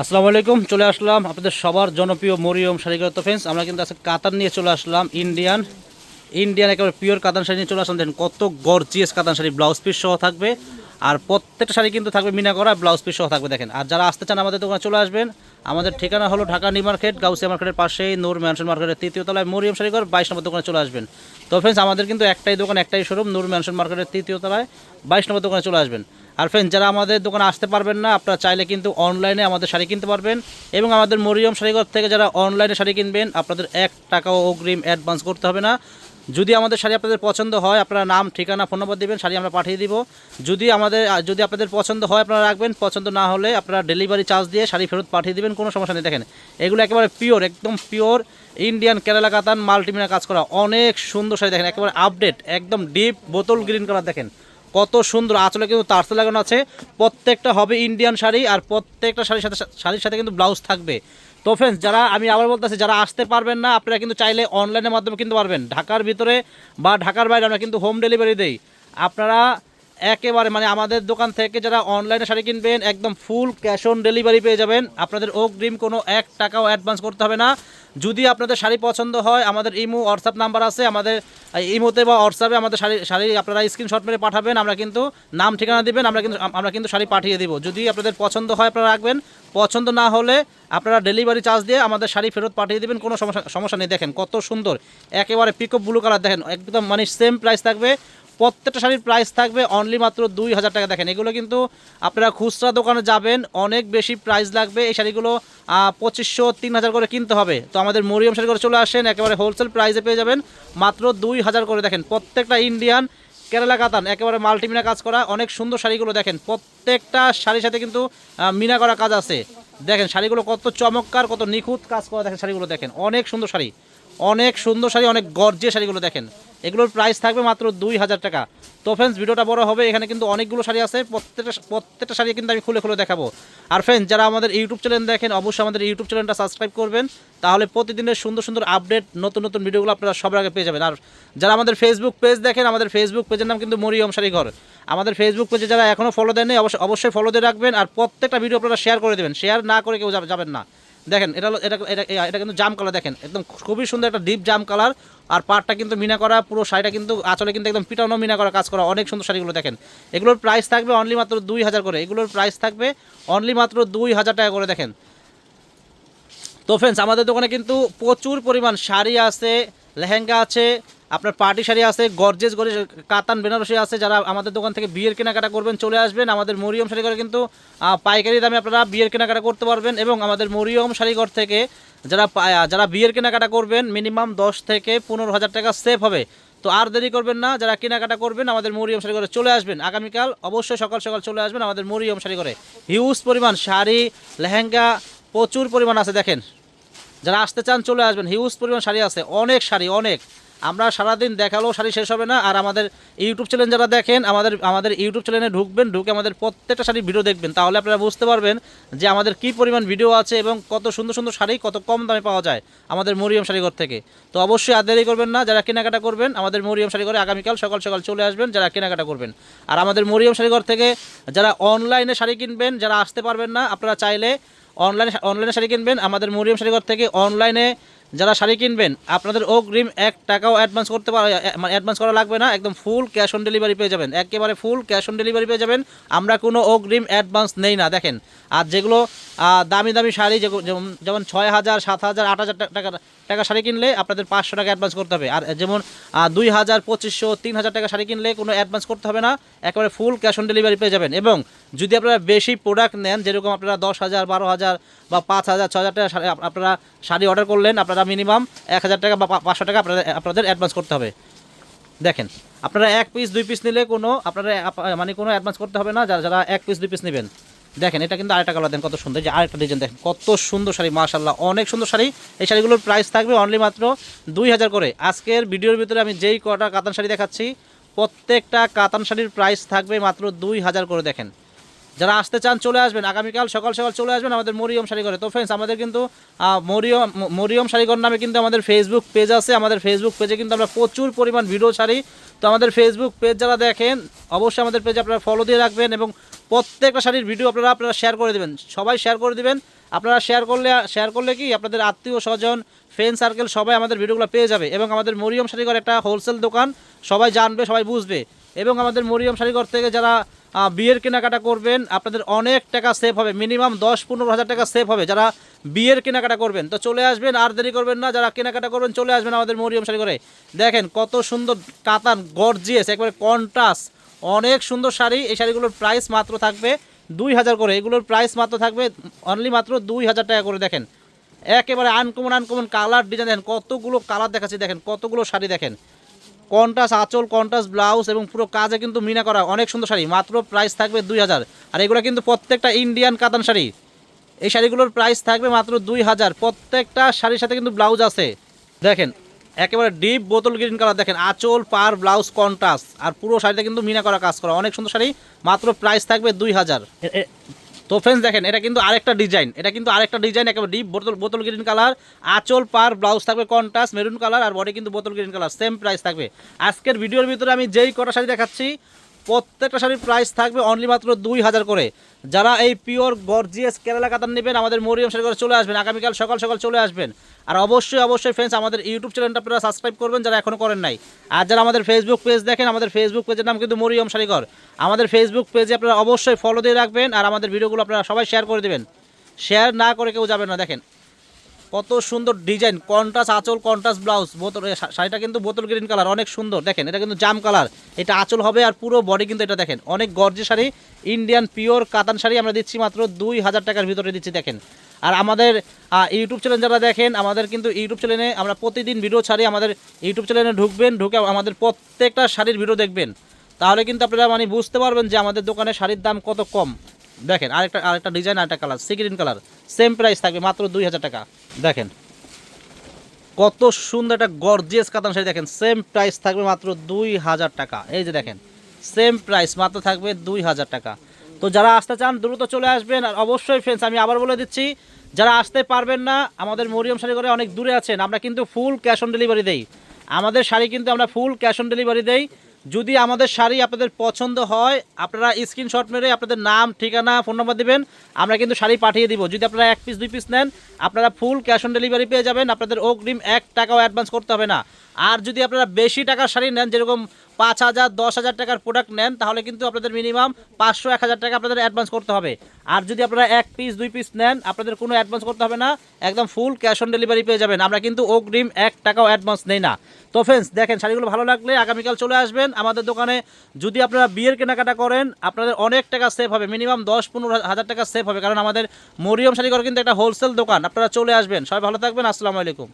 আসসালামু আলাইকুম, চলে আসলাম আপনাদের সবার জনপ্রিয় মরিয়ম শাড়িগত ফ্রেন্ডস আমরা কিন্তু আজকে কাতান নিয়ে চলে আসলাম ইন্ডিয়ান ইন্ডিয়ান একেবারে পিওর কাতান শাড়ি নিয়ে চলে আসলাম। দেখেন কত গর্জিয়াস কাতান শাড়ি ব্লাউজ পিস সহ থাকবে। আর প্রত্যেকটা শাড়ি কিন্তু থাকবে মিনা করা ব্লাউজ পিস সহ থাকবে, দেখেন। আর যারা আসতে চান আমাদের দোকানে চলে আসবেন। আমাদের ঠিকানা হলো ঢাকা নিউ মার্কেট, গাউসিয়া মার্কেটের পাশেই নূর ম্যানশন মার্কেটের তৃতীয় তলায় মরিয়ম শাড়িঘর বাইশ নম্বর দোকানে চলে আসবেন। তো ফ্রেন্ডস আমাদের কিন্তু একটাই দোকান, একটাই শোরুম নূর ম্যানশন মার্কেটের তৃতীয় তলায় বাইশ নম্বর দোকানে চলে আসবেন। আর ফ্রেন্ড যারা আমাদের দোকানে আসতে পারবেন না, আপনারা চাইলে কিন্তু অনলাইনে আমাদের শাড়ি কিনতে পারবেন এবং আমাদের মরিয়ম শাড়িঘর থেকে যারা অনলাইনে শাড়ি কিনবেন, আপনাদের এক টাকাও অগ্রিম অ্যাডভান্স করতে হবে না। যদি আমাদের শাড়ি আপনাদের পছন্দ হয়, আপনারা নাম, ঠিকানা ফোন নম্বর দেবেন, শাড়ি আমরা পাঠিয়ে দিব। যদি আমাদের, যদি আপনাদের পছন্দ হয়, আপনারা রাখবেন। পছন্দ না হলে আপনারা ডেলিভারি চার্জ দিয়ে শাড়ি ফেরত পাঠিয়ে দিবেন, কোনো সমস্যা নেই। দেখেন, এগুলো একেবারে পিওর একদম পিওর ইন্ডিয়ান কেরালা কাতান মাল্টিমিনা কাজ করা। অনেক সুন্দর শাড়ি দেখেন, একেবারে আপডেট একদম ডিপ বোতল গ্রিন কালার দেখেন। কত সুন্দর আঁচলে কিন্তু তারসে লাগানো আছে। প্রত্যেকটা হবে ইন্ডিয়ান শাড়ি আর প্রত্যেকটা শাড়ির সাথে শাড়ির সাথে কিন্তু ব্লাউজ থাকবে। তো ফ্রেন্ডস যারা আমি আবার বলতেছি, যারা আসতে পারবেন না, আপনারা কিন্তু চাইলে অনলাইনের মাধ্যমে কিনতে পারবেন। ঢাকার ভিতরে বা ঢাকার বাইরে আমরা কিন্তু হোম ডেলিভারি দেই। আপনারা একেবারে মানে আমাদের দোকান থেকে যারা অনলাইনে শাড়ি কিনবেন, একদম ফুল ক্যাশ অন ডেলিভারি পেয়ে যাবেন। আপনাদের অগ্রিম কোনো এক টাকাও অ্যাডভান্স করতে হবে না। যদি আপনাদের শাড়ি পছন্দ হয়, আমাদের ইমো হোয়াটসঅ্যাপ নাম্বার আছে, আমাদের ইমোতে বা হোয়াটসঅ্যাপে আমাদের শাড়ি শাড়ি আপনারা স্ক্রিনশট মেরে পাঠাবেন, আমরা কিন্তু নাম, ঠিকানা দিবেন, আমরা কিন্তু আমরা কিন্তু শাড়ি পাঠিয়ে দিব। যদি আপনাদের পছন্দ হয়, আপনারা রাখবেন। পছন্দ না হলে আপনারা ডেলিভারি চার্জ দিয়ে আমাদের শাড়ি ফেরত পাঠিয়ে দেবেন, কোনো সমস্যা সমস্যা নেই। দেখেন কত সুন্দর, একেবারে পিকআপ ব্লু কালার দেখেন, একদম মানে সেম প্রাইস থাকবে। প্রত্যেকটা শাড়ির প্রাইস থাকবে অনলি মাত্র দুই হাজার টাকা। দেখেন, এগুলো কিন্তু আপনারা খুচরা দোকানে যাবেন, অনেক বেশি প্রাইস লাগবে। এই শাড়িগুলো পঁচিশশো, তিন হাজার করে কিনতে হবে। তো আমাদের মরিয়ম শাড়ি করে চলে আসেন, একেবারে হোলসেল প্রাইসে পেয়ে যাবেন। মাত্র দুই হাজার করে। দেখেন, প্রত্যেকটা ইন্ডিয়ান কেরালা কাতান একেবারে মাল্টিমিনা কাজ করা, অনেক সুন্দর শাড়িগুলো দেখেন। প্রত্যেকটা শাড়ির সাথে কিন্তু মিনা করা কাজ আছে। দেখেন, শাড়িগুলো কত চমৎকার, কত নিখুঁত কাজ করা দেখেন শাড়িগুলো দেখেন। অনেক সুন্দর শাড়ি, অনেক সুন্দর শাড়ি, অনেক গর্জে শাড়িগুলো দেখেন। এগুলোর প্রাইস থাকবে মাত্র দুই হাজার টাকা। তো ফ্রেন্ডস ভিডিওটা বড় হবে, এখানে কিন্তু অনেকগুলো শাড়ি আছে, প্রত্যেকটা প্রত্যেকটা শাড়ি কিন্তু আমি খুলে খুলে দেখাবো। আর ফ্রেন্ডস যারা আমাদের ইউটিউব চ্যানেল দেখেন, অবশ্যই আমাদের ইউটিউব চ্যানেলটা সাবস্ক্রাইব করবেন, তাহলে প্রতিদিনের সুন্দর সুন্দর আপডেট নতুন নতুন ভিডিওগুলো আপনারা সবার আগে পেয়ে যাবেন। আর যারা আমাদের ফেসবুক পেজ দেখেন, আমাদের ফেসবুক পেজের নাম কিন্তু মরিয়ম শাড়ি ঘর আমাদের ফেসবুক পেজে যারা এখনও ফলো দেননি, অবশ্যই অবশ্যই ফলো দিয়ে রাখবেন, আর প্রত্যেকটা ভিডিও আপনারা শেয়ার করে দেবেন। শেয়ার না করে কেউ যাবেন না। দেখেন, এটা এটা এটা কিন্তু জাম কালার দেখেন, একদম খুবই সুন্দর একটা ডিপ জাম কালার আর পাটটা কিন্তু মিনা করা, পুরো শাড়িটা কিন্তু, আচলে কিন্তু একদম পিটানো মিনা করা কাজ করা অনেক সুন্দর শাড়িগুলো দেখেন। এগুলোর প্রাইস থাকবে অনলি মাত্র দুই হাজার করে। এগুলোর প্রাইস থাকবে অনলি মাত্র দুই হাজার টাকা করে দেখেন। তো ফ্রেন্ডস আমাদের দোকানে কিন্তু প্রচুর পরিমাণ শাড়ি আছে, লেহেঙ্গা আছে আপনার পার্টি শাড়ি আছে গর্জেস গর্জেস কাতান, বেনারসি আছে, যারা আমাদের দোকান থেকে বিয়ের কেনাকাটা করবেন চলে আসবেন। আমাদের মরিয়ম শাড়িঘরে কিন্তু পাইকারি দামে আপনারা বিয়ের কেনাকাটা করতে পারবেন এবং আমাদের মরিয়ম শাড়িঘর থেকে যারা যারা বিয়ের কেনাকাটা করবেন মিনিমাম দশ থেকে পনেরো হাজার টাকা সেভ হবে। তো আর দেরি করবেন না, যারা কেনাকাটা করবেন, আমাদের মরিয়ম শাড়ি ঘরে চলে আসবেন। আগামীকাল অবশ্যই সকাল সকাল চলে আসবেন আমাদের মরিয়ম শাড়ি ঘরে হিউজ পরিমাণ শাড়ি, লেহেঙ্গা, প্রচুর পরিমাণ আছে, দেখেন। যারা আসতে চান চলে আসবেন হিউজ পরিমাণ শাড়ি আছে, অনেক শাড়ি, অনেক। আমরা সারাদিন দেখালেও শাড়ি শেষ হবে না। আর আমাদের ইউটিউব চ্যানেল যারা দেখেন, আমাদের আমাদের ইউটিউব চ্যানেলে ঢুকবেন, ঢুকে আমাদের প্রত্যেকটা শাড়ির ভিডিও দেখবেন। তাহলে আপনারা বুঝতে পারবেন যে আমাদের কী পরিমাণ ভিডিও আছে এবং কত সুন্দর সুন্দর শাড়ি কত কম দামে পাওয়া যায় আমাদের মরিয়ম শাড়িঘর থেকে। তো অবশ্যই আর দেরি করবেন না। যারা কেনাকাটা করবেন, আমাদের মরিয়ম শাড়িঘরে আগামীকাল সকাল সকাল চলে আসবেন যারা কেনাকাটা করবেন। আর আমাদের মরিয়ম শাড়িঘর থেকে যারা অনলাইনে শাড়ি কিনবেন, যারা আসতে পারবেন না, আপনারা চাইলে অনলাইনে অনলাইনে শাড়ি কিনবেন। আমাদের মরিয়ম শাড়িঘর থেকে অনলাইনে যারা শাড়ি কিনবেন, আপনাদের অগ্রিম এক টাকাও অ্যাডভান্স করতে পারে মানে অ্যাডভান্স করা লাগবে না, একদম ফুল ক্যাশ অন ডেলিভারি পেয়ে যাবেন। একেবারে ফুল ক্যাশ অন ডেলিভারি পেয়ে যাবেন। আমরা কোনো অগ্রিম অ্যাডভান্স নেই না, দেখেন। আর যেগুলো দামি দামি শাড়ি যেমন যেমন ছয় হাজার, সাত হাজার, আট হাজার টাকা টাকা শাড়ি কিনলে আপনাদের পাঁচশো টাকা অ্যাডভান্স করতে হবে। আর যেমন দুই হাজার, পঁচিশশো, তিন হাজার টাকা শাড়ি কিনলে কোনো অ্যাডভান্স করতে হবে না, একেবারে ফুল ক্যাশ অন ডেলিভারি পেয়ে যাবেন। এবং যদি আপনারা বেশি প্রোডাক্ট নেন, যেরকম আপনারা দশ হাজার, বারো হাজার বা পাঁচ হাজার ছ হাজার টাকা আপনারা শাড়ি অর্ডার করলেন, আপনারা মিনিমাম এক হাজার টাকা বা পাঁচশো টাকা আপনাদের আপনাদের অ্যাডভান্স করতে হবে। দেখেন, আপনারা এক পিস দুই পিস নিলে কোনো আপনারা মানে কোনো অ্যাডভান্স করতে হবে না যারা যারা এক পিস দুই পিস নেবেন। দেখেন, এটা কিন্তু আরেকটা কালার দেন কত সুন্দর যে আরেকটা ডিজাইন দেখেন কত সুন্দর শাড়ি মাশাল্লাহ অনেক সুন্দর শাড়ি। এই শাড়িগুলোর প্রাইস থাকবে অনলি মাত্র দুই হাজার করে। আজকের ভিডিওর ভিতরে আমি যেই কটা কাতান শাড়ি দেখাচ্ছি, প্রত্যেকটা কাতান শাড়ির প্রাইস থাকবে মাত্র দুই হাজার করে, দেখেন। যারা আসতে চান চলে আসবেন। আগামীকাল সকাল সকাল চলে আসবেন আমাদের মরিয়ম শাড়িঘরে। তো ফ্রেন্ডস আমাদের কিন্তু মরিয়ম মরিয়ম শাড়িঘর নামে কিন্তু আমাদের ফেসবুক পেজ আছে। আমাদের ফেসবুক পেজে কিন্তু আমরা প্রচুর পরিমাণ ভিডিও ছাড়ি। তো আমাদের ফেসবুক পেজ যারা দেখেন, অবশ্যই আমাদের পেজে আপনারা ফলো দিয়ে রাখবেন এবং প্রত্যেকটা শাড়ির ভিডিও আপনারা আপনারা শেয়ার করে দেবেন। সবাই শেয়ার করে দিবেন। আপনারা শেয়ার করলে শেয়ার করলে কি, আপনাদের আত্মীয় স্বজন ফ্রেন্ড সার্কেল সবাই আমাদের ভিডিওগুলো পেয়ে যাবে এবং আমাদের মরিয়ম শাড়িঘর একটা হোলসেল দোকান, সবাই জানবে, সবাই বুঝবে। এবং আমাদের মরিয়ম শাড়িঘর থেকে যারা বিয়ের কেনাকাটা করবেন, আপনাদের অনেক টাকা সেভ হবে মিনিমাম দশ পনেরো হাজার টাকা সেভ হবে যারা বিয়ের কেনাকাটা করবেন। তো চলে আসবেন, আর দেরি করবেন না, যারা কেনাকাটা করবেন চলে আসবেন আমাদের মরিয়ম শাড়ি করে দেখেন কত সুন্দর কাতান গর্জিয়াস একবারে কন্ট্রাস অনেক সুন্দর শাড়ি, এই শাড়িগুলোর প্রাইস মাত্র থাকবে দুই হাজার করে। এগুলোর প্রাইস মাত্র থাকবে অনলি মাত্র দুই হাজার টাকা করে, দেখেন। একেবারে আনকমন আনকমন কালার ডিজাইন দেখেন কতগুলো কালার দেখাচ্ছি, দেখেন কতগুলো শাড়ি, দেখেন। কন্টাস আঁচল কন্টাস ব্লাউজ এবং পুরো কাজে কিন্তু মিনা করা অনেক সুন্দর শাড়ি, মাত্র প্রাইস থাকবে দুই হাজার। আর এগুলো কিন্তু প্রত্যেকটা ইন্ডিয়ান কাতান শাড়ি। এই শাড়িগুলোর প্রাইস থাকবে মাত্র দুই হাজার। প্রত্যেকটা শাড়ির সাথে কিন্তু ব্লাউজ আছে। দেখেন, একেবারে ডিপ বোতল গ্রিন কালার দেখেন, আঁচল পার ব্লাউজ কন্টাস আর পুরো শাড়িটা কিন্তু মিনা করা কাজ করা অনেক সুন্দর শাড়ি, মাত্র প্রাইস থাকবে দুই হাজার। তো ফ্রেন্ডস দেখেন, এটা কিন্তু আরেকটা ডিজাইন এটা কিন্তু আরেকটা ডিজাইন একেবারে ডিপ বোতল বোতল গ্রিন কালার আঁচল, পার ব্লাউজ থাকবে কন্টাস মেরুন কালার আর বডি কিন্তু বোতল গ্রিন কালার সেম প্রাইস থাকবে। আজকের ভিডিওর ভিতরে আমি যেই কটা শাড়ি দেখাচ্ছি প্রত্যেকটা শাড়ির প্রাইস থাকবে অনলি মাত্র দুই হাজার করে। যারা এই পিওর গর্জিয়াস কেরালা কাতান নেবেন, আমাদের মরিয়ম শাড়ি করে চলে আসবেন, আগামীকাল সকাল সকাল চলে আসবেন। আর অবশ্যই অবশ্যই ফ্রেন্ডস আমাদের ইউটিউব চ্যানেলটা আপনারা সাবস্ক্রাইব করবেন যারা এখনও করেন নাই। আর যারা আমাদের ফেসবুক পেজ দেখেন, আমাদের ফেসবুক পেজের নাম কিন্তু মরিয়ম শাড়িঘর। আমাদের ফেসবুক পেজে আপনারা অবশ্যই ফলো দিয়ে রাখবেন, আর আমাদের ভিডিওগুলো আপনারা সবাই শেয়ার করে দেবেন। শেয়ার না করে কেউ যাবেন না, দেখেন। কত সুন্দর ডিজাইন কন্টাস আঁচল কন্টাস ব্লাউজ বোতল শাড়িটা কিন্তু বোতল গ্রিন কালার অনেক সুন্দর, দেখেন, এটা কিন্তু জাম কালার এটা আঁচল হবে আর পুরো বডি কিন্তু এটা দেখেন, অনেক গর্জি শাড়ি ইন্ডিয়ান পিওর কাতান শাড়ি আমরা দিচ্ছি মাত্র দুই হাজার টাকার ভিতরে দিচ্ছি, দেখেন। আর আমাদের ইউটিউব চ্যানেল যারা দেখেন, আমাদের কিন্তু ইউটিউব চ্যানেলে আমরা প্রতিদিন ভিডিও ছাড়ি, আমাদের ইউটিউব চ্যানেলে ঢুকবেন, ঢুকে আমাদের প্রত্যেকটা শাড়ির ভিডিও দেখবেন। তাহলে কিন্তু আপনারা মানে বুঝতে পারবেন যে আমাদের দোকানে শাড়ির দাম কত কম। দেখেন, আরেকটা আরেকটা ডিজাইন আরেকটা colour sea green colour same price থাকবে মাত্র দুই হাজার টাকা। দেখেন, কত সুন্দর একটা গর্জিয়াস কাতান শাড়ি, দেখেন সেম প্রাইস থাকবে মাত্র দুই হাজার টাকা। এই যে দেখেন সেম প্রাইস মাত্র থাকবে দুই হাজার টাকা। তো যারা আসতে চান, দ্রুত চলে আসবেন। আর অবশ্যই ফ্রেন্ডস আমি আবার বলে দিচ্ছি, যারা আসতে পারবেন না, আমাদের মরিয়ম শাড়ি করে অনেক দূরে আছেন, আমরা কিন্তু ফুল ক্যাশ অন ডেলিভারি দেই। আমাদের শাড়ি কিন্তু আমরা ফুল ক্যাশ অন ডেলিভারি দেই। যদি আমাদের শাড়ি আপনাদের পছন্দ হয়, আপনারা স্ক্রিনশট মেরে আপনাদের নাম, ঠিকানা ফোন নাম্বার দেবেন, আমরা কিন্তু শাড়ি পাঠিয়ে দিব। যদি আপনারা এক পিস দুই পিস নেন, আপনারা ফুল ক্যাশ অন ডেলিভারি পেয়ে যাবেন। আপনাদের অগ্রিম এক টাকাও অ্যাডভান্স করতে হবে না। আর যদি আপনারা বেশি টাকার শাড়ি নেন, যেরকম পাঁচ হাজার, দশ হাজার টাকার প্রোডাক্ট নেন, তাহলে কিন্তু আপনাদের মিনিমাম পাঁচশো, এক হাজার টাকা আপনাদের অ্যাডভান্স করতে হবে। আর যদি আপনারা এক পিস দুই পিস নেন, আপনাদের কোনো অ্যাডভান্স করতে হবে না, একদম ফুল ক্যাশ অন ডেলিভারি পেয়ে যাবেন। আমরা কিন্তু অগ্রিম এক টাকাও অ্যাডভান্স নেই না। তো ফ্রেন্ডস দেখেন, শাড়িগুলো ভালো লাগলে আগামীকাল চলে আসবেন আমাদের দোকানে। যদি আপনারা বিয়ের কেনাকাটা করেন, আপনাদের অনেক টাকা সেভ হবে। মিনিমাম দশ, পনেরো হাজার টাকা সেভ হবে। কারণ আমাদের মরিয়ম শাড়িঘর কিন্তু একটা হোলসেল দোকান। আপনারা চলে আসবেন। সবাই ভালো থাকবেন। আসসালামু আলাইকুম।